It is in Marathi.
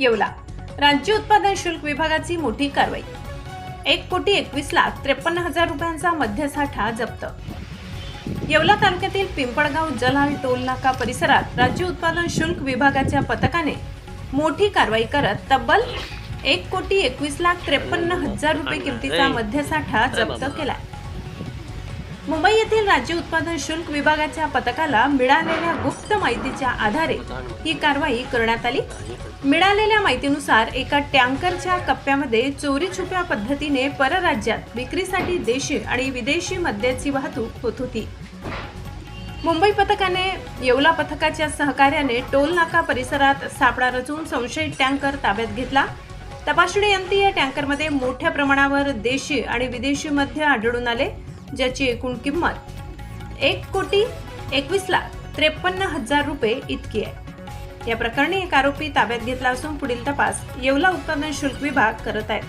येवला. राज्य उत्पादन शुल्क विभागाची मोठी कारवाई. एक कोटी एकवीस लाख त्रेपन्न हजार रुपयांचा मद्यसाठा जप्त. येवला तालुक्यातील पिंपळगाव जलाल टोल नाका परिसरात राज्य उत्पादन शुल्क विभागाच्या पथकाने मोठी कारवाई करत तब्बल एक कोटी एकवीस लाख त्रेपन्न हजार रुपये किमतीचा मद्यसाठा जप्त केला मुंबई येथील राज्य उत्पादन शुल्क विभागाच्या पथकाला मिळालेल्या गुप्त माहितीच्या आधारे ही कारवाई करण्यात आली. मिळालेल्या माहितीनुसार एका टँकरच्या कप्प्यामध्ये चोरी छुप्या पद्धतीने परराज्यात विक्रीसाठी देशी आणि विदेशी मद्याची वाहतूक होत होती. मुंबई पथकाने येवला पथकाच्या सहकार्याने टोल नाका परिसरात सापळा रचून संशयित टँकर ताब्यात घेतला. तपासणीअंती या टँकरमध्ये मोठ्या प्रमाणावर देशी आणि विदेशी मध्य आढळून आले. ज्याची एकूण किंमत एक कोटी एकवीस लाख त्रेपन्न हजार रुपये इतकी आहे. या प्रकरणी एक आरोपी ताब्यात घेतला असून पुढील तपास येवला उत्पादन शुल्क विभाग करत आहे.